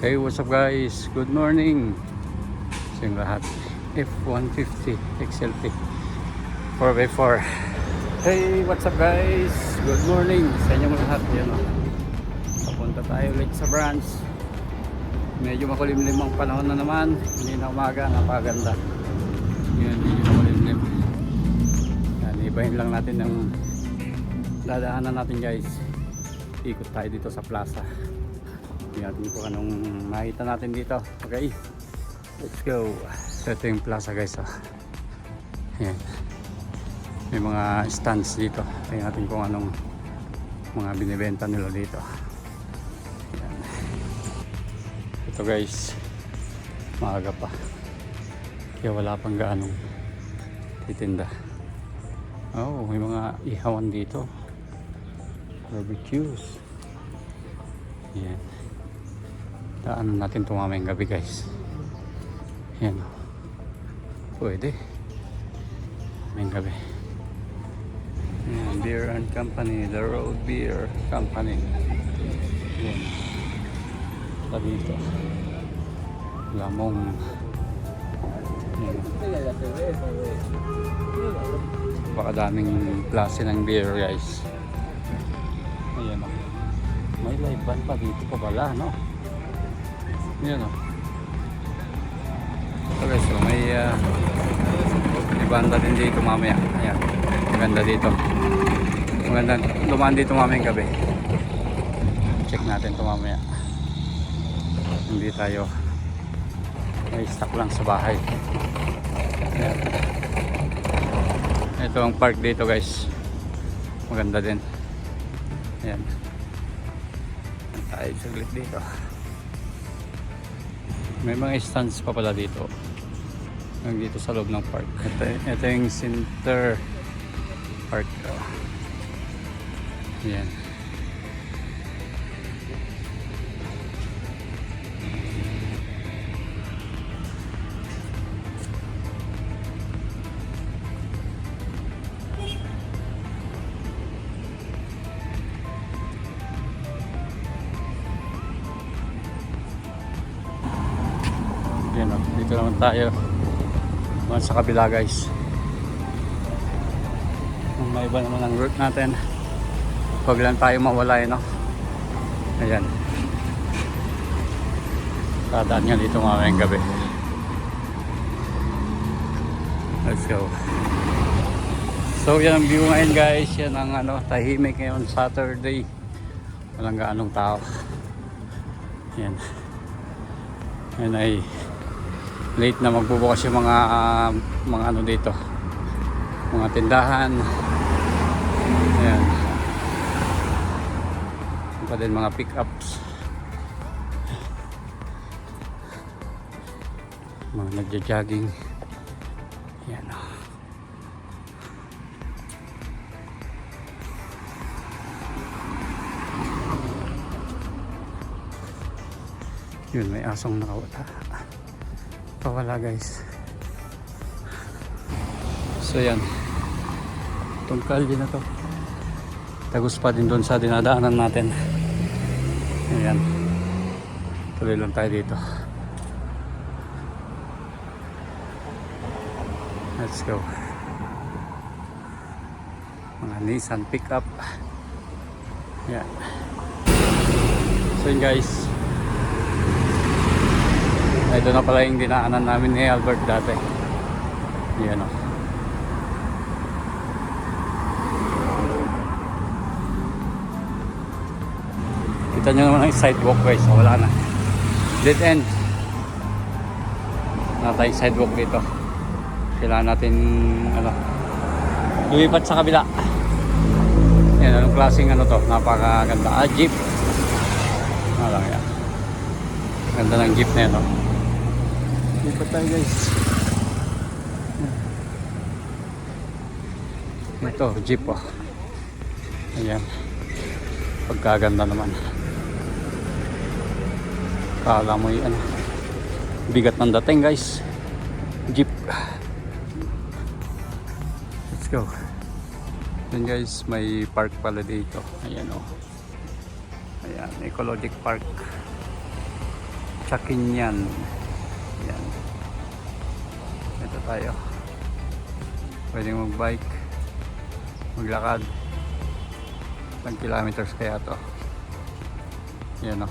Hey, what's up guys? Good morning sa inyong lahat. F-150 XLT 4x4 Hey, what's up guys? Good morning sa inyong lahat. Yan o. Papunta tayo ulit sa branch. Medyo makulimlim ang panahon na naman. Hindi na umaga, napaganda. Yan, medyo makulimlim. Yan, ibahin lang natin ng dadaanan natin guys. Ikot tayo dito sa plaza. Tingnan natin kung anong makita natin dito. Okay. Let's go. So, ito yung plaza guys. Oh. Ayan. May mga stands dito. Tingnan natin kung anong mga binibenta nila dito. Ayan. Ito guys. Maaga pa. Kaya wala pang gaanong titinda. Oh, may mga ihawan dito. Barbecues. Ayan. Daanan natin ito mamayang gabi guys. Yan. Pwede. Mamayang gabi. Yan. Beer and Company. The Road Beer Company. Yan. Tabi ito. Lamong. Yan. Baka daming klase ng beer guys. Ayan o. May live band pa dito pa pala, no? Yan o. Okay, so may, uh, may banda din dito mamaya. Ayan. Maganda dito. Maganda. Dumaan dito mamayang gabi. Check natin ito mamaya. Hindi tayo may stock lang sa bahay. Ayan. Ito ang park dito guys. Maganda din. Ayan tayo saglit dito. May mga stands pa pala dito. Hanggang dito sa loob ng park. Ito, ito yung center park. Ayan. Tayo. Naman sa kabila guys. May iba naman ang route natin. Huwag lang tayo mawala eh, no? Ayan. Tadaan nga dito mamayang gabi. Let's go. So yan ang view ngayon guys. Yan ang ano, tahimik ngayon Saturday. Walang gaanong tao. Yan. Yan ay late na magbubukas yung mga ah, mga ano dito. Mga tindahan. Ayan. Yan pa din mga pick ups mga nagja-jogging. Yan o yun may asong nakawala pawala guys. So yan. Itong kalye na to. Tagus pa din doon sa dinadaanan natin. Ayan. Tuloy lang tayo dito. Let's go. Mga Nissan pickup. Yan so yun guys ito na pala yung dinaanan namin ni Albert dati. Yan o. Kita nyo naman ang sidewalk guys. Wala na. Dead end. Tayong sidewalk dito. Kailangan natin ano, lumipat sa kabila. Yan, anong klaseng ano to? Napakaganda. Ah, jeep. Ano lang yan. Ganda ng jeep na yan, no? Lipat tayo guys. Ito, jeep oh. Ayan. Pagkaganda naman. Kala mo yan. Bigat ng dating guys. Jeep. Let's go. Yan guys, may park pala dito. Ayan oh. Ayan, Ecologic Park. Chakinyan. Yan. Ito tayo. Pwede mag-bike. Maglakad. Ilang kilometers kaya to. Yan o.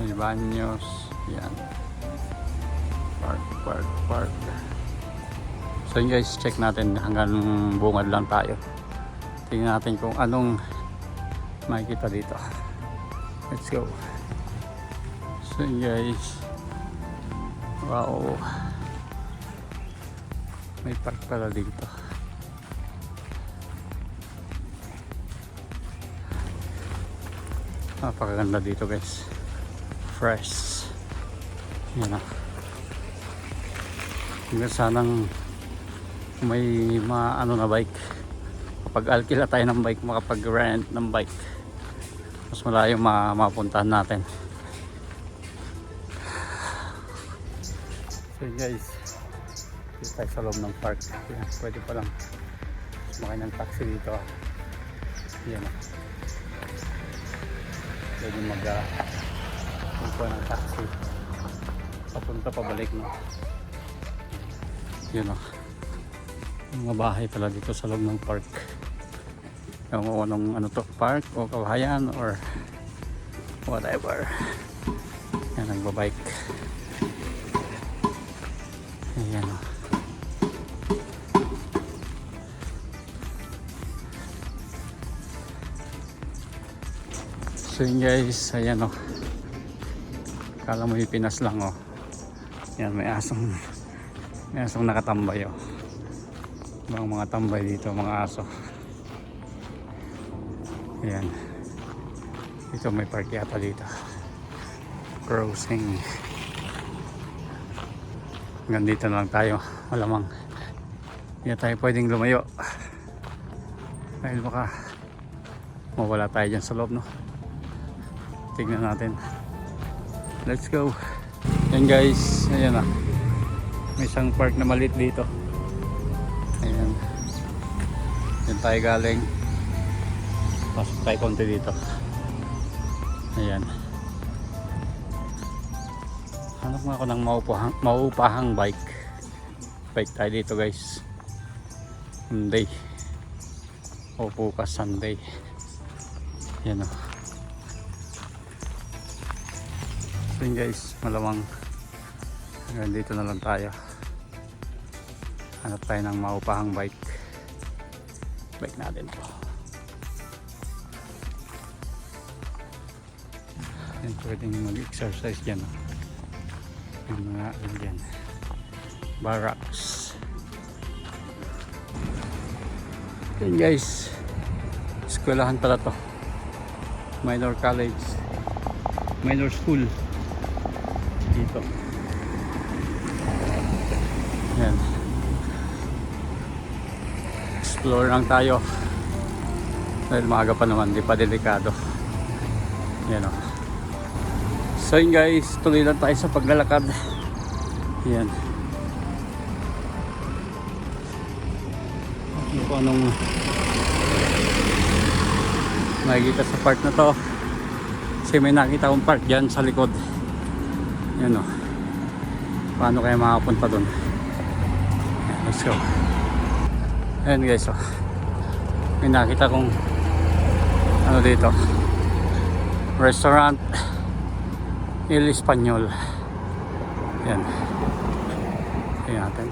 May banyos. Yan. Park, park, park. So yun guys, check natin hanggang bungad lang tayo. Tingnan natin kung anong makikita dito. Let's go. So guys. Wow. May park pala dito. Napakaganda dito guys. Fresh. Yan ah. Hanggang sanang may mga ano na bike. Kapag alkila tayo ng bike, makapag rent ng bike. Mas malayo ma mapuntahan natin. So guys, dito tayo sa loob ng park. Yan, pwede pa lang sumakay ng taxi dito. Yan ah. Pwede mag uh, ng taxi. Papunta pabalik no. Yun oh. Mga bahay pala dito sa loob ng park. Ewan ko anong ano to, park o kawayan or whatever. Yan, nagbabike. Ayan o. So yun guys, ayan o. Kala mo yung Pinas lang o. Yan, may asong may asong nakatambay o. Ibang mga tambay dito, mga aso. Ayan. Dito may park yata dito. Crossing. Hanggang dito na lang tayo. Malamang. Hindi tayo pwedeng lumayo. Dahil baka mawala tayo dyan sa loob, no? Tignan natin. Let's go. Yan guys. Ayan na. May isang park na maliit dito. Ayan. Yan tayo galing. Pasok tayo konti dito. Ayan. Hanap ako ng maupahang, maupahang bike. Bike tayo dito guys. Sunday. O bukas Sunday. Yan o. So yun guys, malamang hanggang dito na lang tayo. Hanap tayo ng maupahang bike. Bike natin to. Yan, pwedeng mag-exercise dyan. Oh. Yung mga dyan. Barracks. Yan guys. Eskwelahan pala to. Minor college. Minor school. Dito. Yan. Explore lang tayo. Dahil maaga pa naman, di pa delikado. Yan o. So yun guys, tuloy lang tayo sa paglalakad. Yan. Ano kung anong makikita sa park na to. Kasi may nakita akong park dyan sa likod. Yan o. Paano kaya makapunta? Yan, Let's go. Ayan guys o. May nakita kong ano dito. Restaurant. El Espanyol. Yan. Tingnan natin.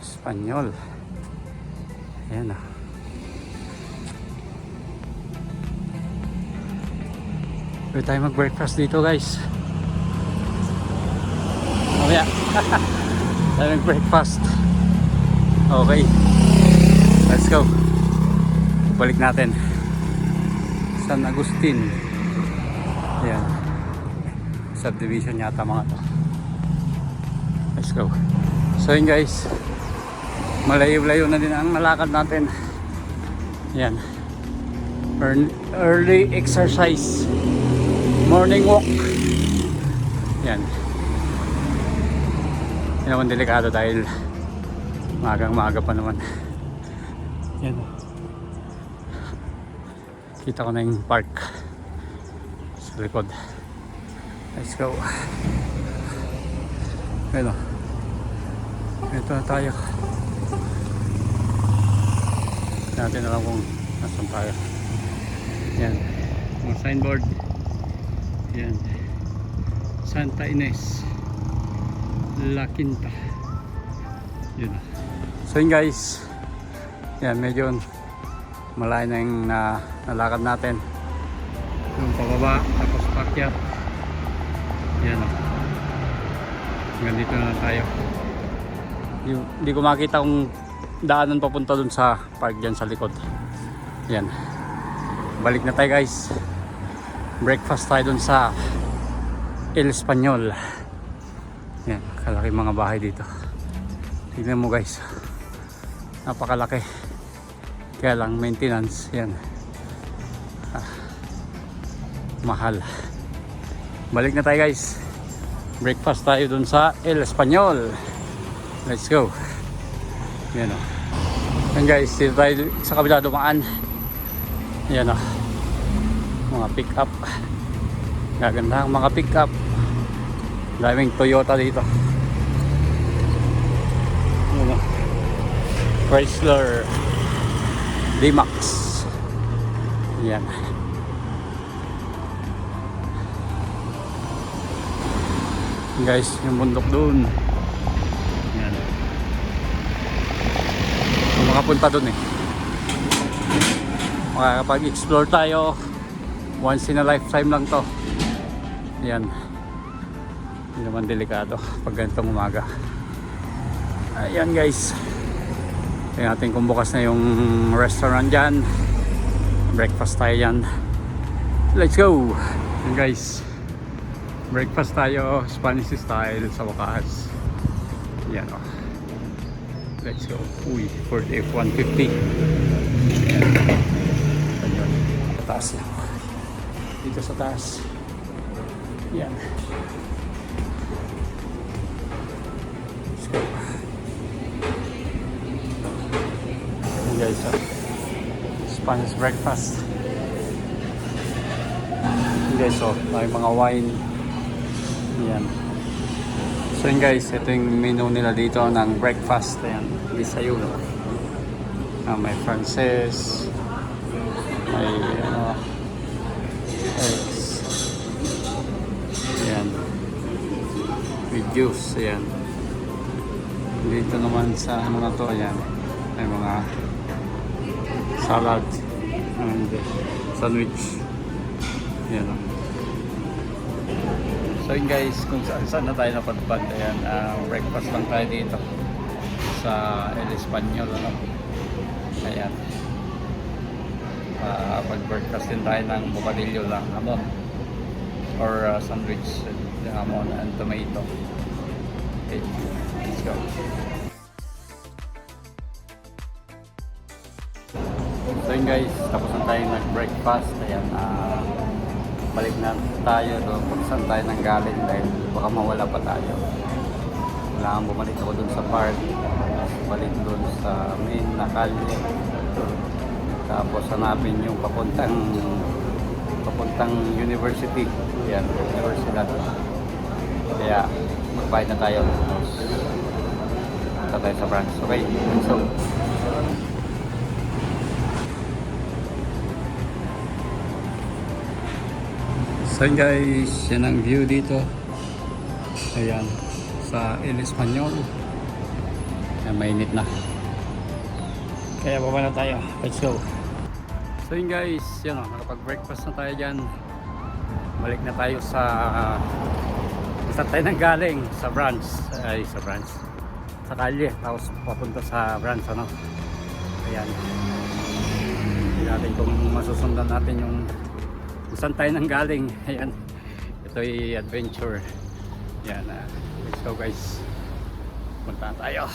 Espanyol. Ayan ah. Pwede tayo mag-breakfast dito guys. Mamaya. tayo mag-breakfast. Okay. Let's go. Balik natin. San Agustin. Subdivision yata mga to. Let's go. So yun guys. Malayo-layo na din ang nalakad natin. Ayan. Early, exercise. Morning walk. Ayan. Yan naman delikado dahil magang maga pa naman. Yan. Kita ko na yung park sa likod. Let's go. Ayun o. Ito na tayo. Natin alam kung nasan tayo. Yan. Mga signboard. Yan. Santa Ines. La Quinta. Yun na. So yun guys. Yan, medyo malayo na yung na, nalakad natin. Yung pababa, tapos pakyat. Yan. Hanggang dito na lang tayo. Hindi, ko makita kung daanan papunta dun sa park dyan sa likod. Yan. Balik na tayo guys. Breakfast tayo dun sa El Espanyol. Yan, kalaki mga bahay dito. Tignan mo guys. Napakalaki. Kaya lang maintenance, yan. Ah, mahal. Balik na tayo guys. Breakfast tayo dun sa El Espanyol. Let's go. Yan o. Yan guys, dito tayo sa kabila dumaan. Yan o. Mga pick up. Gaganda ang mga pick up. Daming Toyota dito. Yan o. Chrysler D-Max. Yan. Guys, yung bundok doon. Yan. Makapunta doon eh. Makakapag-explore tayo. Once in a lifetime lang to. Yan. Hindi naman delikado pag ganitong umaga. Ayan guys. Tingnan natin kung bukas na yung restaurant dyan. Breakfast tayo dyan. Let's go! Ayan guys. Breakfast tayo. Spanish style sa wakas. Yan o. Let's go. Uy, Ford F-150. Ayan. Ayun. Sa taas lang. Dito sa taas. Yan. Let's go. Ayan guys, ah. Spanish breakfast. Guys, oh, may mga wine. Yan. So yun guys, ito yung menu nila dito ng breakfast. Ayan, desayuno. Ah, may Frances, may ano, eggs. Ayan. With juice, ayan. Dito naman sa ano to, ayan. May mga salad and sandwich. Ayan. oh. So yun guys, kung saan saan na tayo napadpad, ayan, ah, breakfast lang tayo dito sa El Espanyol, ano. Ayan. Ah, pag-breakfast din tayo ng bocadillo lang, hamon. Or ah, sandwich, hamon and tomato. Okay, let's go. So yun guys, tapos na tayo nag-breakfast. Ayan, ah, balik na tayo doon kung saan tayo nang galing dahil baka mawala pa tayo. Kailangan bumalik ako doon sa park. Balik doon sa main na kalye. Tapos hanapin yung papuntang papuntang university. Ayan, universidad. Kaya magbayad na tayo. Punta tayo sa branch. Okay, so So yun guys, yan ang view dito. Ayan, sa El Espanyol. Ayan, mainit na. Kaya baba na tayo. Let's go. So yun guys, yan o, nakapag-breakfast na tayo dyan. Balik na tayo sa uh, saan tayo nang galing sa branch. Ay, sa branch. Sa kalye. Tapos papunta sa branch, ano. Ayan. Hindi natin kung masusundan natin yung kung tayo nang galing. Ayan. Ito ay adventure. Yan. ah. let's go guys. Punta tayo.